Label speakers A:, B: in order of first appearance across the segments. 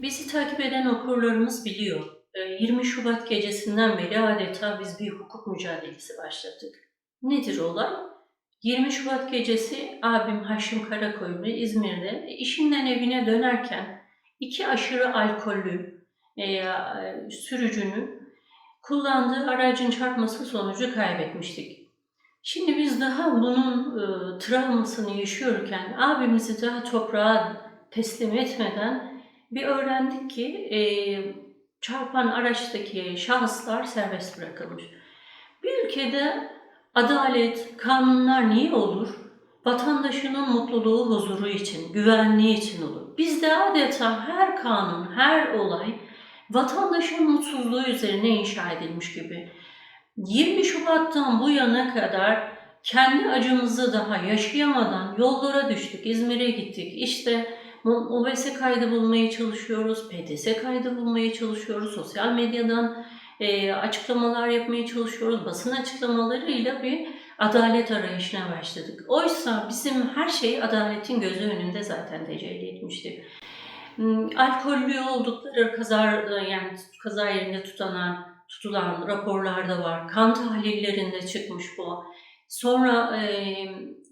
A: Bizi takip eden okurlarımız biliyor. Ee, 20 Şubat gecesinden beri adeta biz bir hukuk mücadelesi başlattık. Nedir olay? 20 Şubat gecesi abim Haşim Karakoyunlu İzmir'de işinden evine dönerken iki aşırı alkollü e, sürücünün kullandığı aracın çarpması sonucu kaybetmiştik. Şimdi biz daha bunun e, travmasını yaşıyorken abimizi daha toprağa teslim etmeden bir öğrendik ki e, çarpan araçtaki şahıslar serbest bırakılmış. Bir ülkede adalet, kanunlar niye olur? Vatandaşının mutluluğu, huzuru için, güvenliği için olur. Bizde adeta her kanun, her olay vatandaşın mutsuzluğu üzerine inşa edilmiş gibi. 20 Şubat'tan bu yana kadar kendi acımızı daha yaşayamadan yollara düştük. İzmir'e gittik. İşte OBS kaydı bulmaya çalışıyoruz, PTS kaydı bulmaya çalışıyoruz, sosyal medyadan e, açıklamalar yapmaya çalışıyoruz, basın açıklamalarıyla bir adalet arayışına başladık. Oysa bizim her şey adaletin gözü önünde zaten tecelli etmişti. Hmm, Alkollü oldukları kaza, yani kaza yerinde tutulan, tutulan raporlarda var. Kan tahlillerinde çıkmış bu. Sonra e,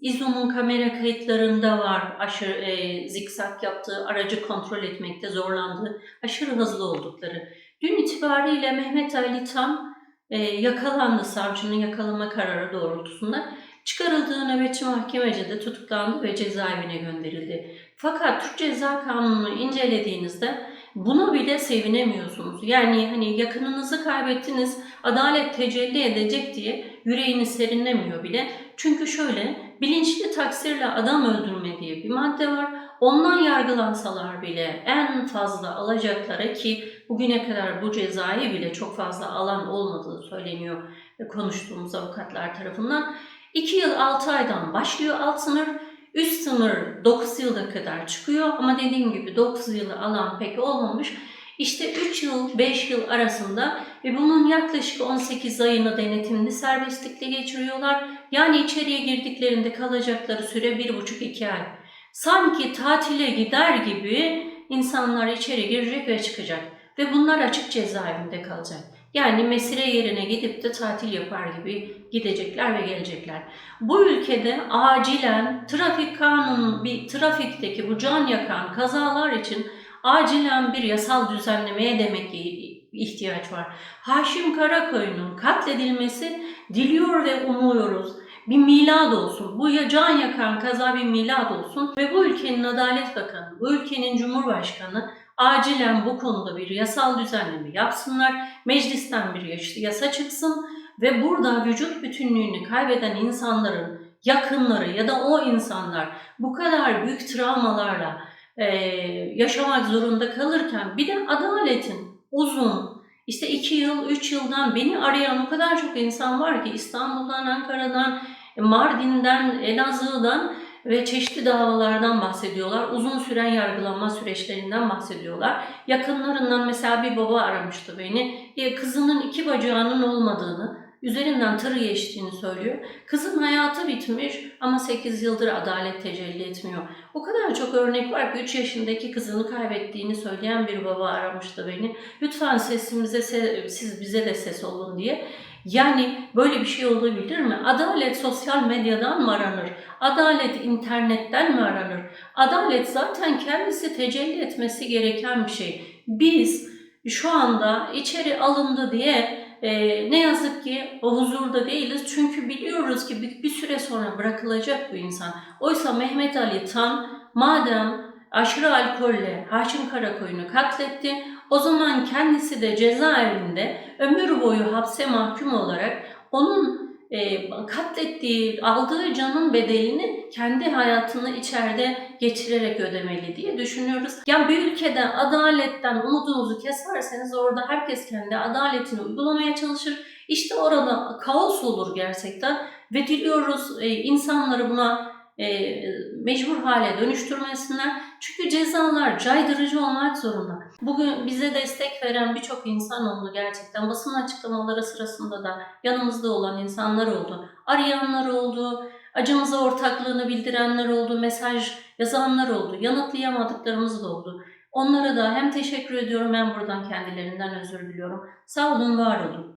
A: İZO'nun kamera kayıtlarında var aşırı e, zikzak yaptığı, aracı kontrol etmekte zorlandığı, aşırı hızlı oldukları. Dün itibariyle Mehmet Ali Tam e, yakalandı savcının yakalama kararı doğrultusunda. Çıkarıldığı nöbetçi mahkemece de tutuklandı ve cezaevine gönderildi. Fakat Türk Ceza Kanunu'nu incelediğinizde buna bile sevinemiyorsunuz. Yani hani yakınınızı kaybettiniz, adalet tecelli edecek diye yüreğini serinlemiyor bile. Çünkü şöyle bilinçli taksirle adam öldürme diye bir madde var. Ondan yargılansalar bile en fazla alacakları ki bugüne kadar bu cezayı bile çok fazla alan olmadığı söyleniyor konuştuğumuz avukatlar tarafından. 2 yıl 6 aydan başlıyor alt sınır. Üst sınır 9 yıla kadar çıkıyor ama dediğim gibi 9 yılı alan pek olmamış. İşte 3 yıl 5 yıl arasında ve bunun yaklaşık 18 ayını denetimli serbestlikle geçiriyorlar. Yani içeriye girdiklerinde kalacakları süre 1,5-2 ay. Sanki tatile gider gibi insanlar içeri girecek ve çıkacak. Ve bunlar açık cezaevinde kalacak. Yani mesire yerine gidip de tatil yapar gibi gidecekler ve gelecekler. Bu ülkede acilen trafik kanunu, bir trafikteki bu can yakan kazalar için acilen bir yasal düzenlemeye demek ki ihtiyaç var. Haşim Karakoyun'un katledilmesi diliyor ve umuyoruz. Bir milad olsun. Bu ya can yakan kaza bir milad olsun ve bu ülkenin Adalet Bakanı, bu ülkenin Cumhurbaşkanı acilen bu konuda bir yasal düzenleme yapsınlar. Meclisten bir yasa çıksın ve burada vücut bütünlüğünü kaybeden insanların yakınları ya da o insanlar bu kadar büyük travmalarla e, yaşamak zorunda kalırken bir de adaletin uzun işte iki yıl, üç yıldan beni arayan o kadar çok insan var ki İstanbul'dan, Ankara'dan, Mardin'den, Elazığ'dan ve çeşitli davalardan bahsediyorlar. Uzun süren yargılanma süreçlerinden bahsediyorlar. Yakınlarından mesela bir baba aramıştı beni. Kızının iki bacağının olmadığını, üzerinden tır geçtiğini söylüyor. Kızın hayatı bitmiş ama 8 yıldır adalet tecelli etmiyor. O kadar çok örnek var ki 3 yaşındaki kızını kaybettiğini söyleyen bir baba aramıştı beni. Lütfen sesimize, siz bize de ses olun diye. Yani böyle bir şey olabilir mi? Adalet sosyal medyadan mı aranır? Adalet internetten mi aranır? Adalet zaten kendisi tecelli etmesi gereken bir şey. Biz şu anda içeri alındı diye e, ne yazık ki o huzurda değiliz. Çünkü biliyoruz ki bir, bir süre sonra bırakılacak bu insan. Oysa Mehmet Ali Tan madem aşırı alkolle Haşim Karakoyun'u katletti, o zaman kendisi de cezaevinde ömür boyu hapse mahkum olarak onun e, katlettiği, aldığı canın bedelini kendi hayatını içeride geçirerek ödemeli diye düşünüyoruz. Yani bir ülkede adaletten umudunuzu keserseniz orada herkes kendi adaletini uygulamaya çalışır. İşte orada kaos olur gerçekten ve diliyoruz e, insanları buna e, mecbur hale dönüştürmesinler. Çünkü cezalar caydırıcı olmak zorunda. Bugün bize destek veren birçok insan oldu gerçekten. Basın açıklamaları sırasında da yanımızda olan insanlar oldu. Arayanlar oldu, acımıza ortaklığını bildirenler oldu, mesaj yazanlar oldu, yanıtlayamadıklarımız da oldu. Onlara da hem teşekkür ediyorum hem buradan kendilerinden özür diliyorum. Sağ olun, var olun.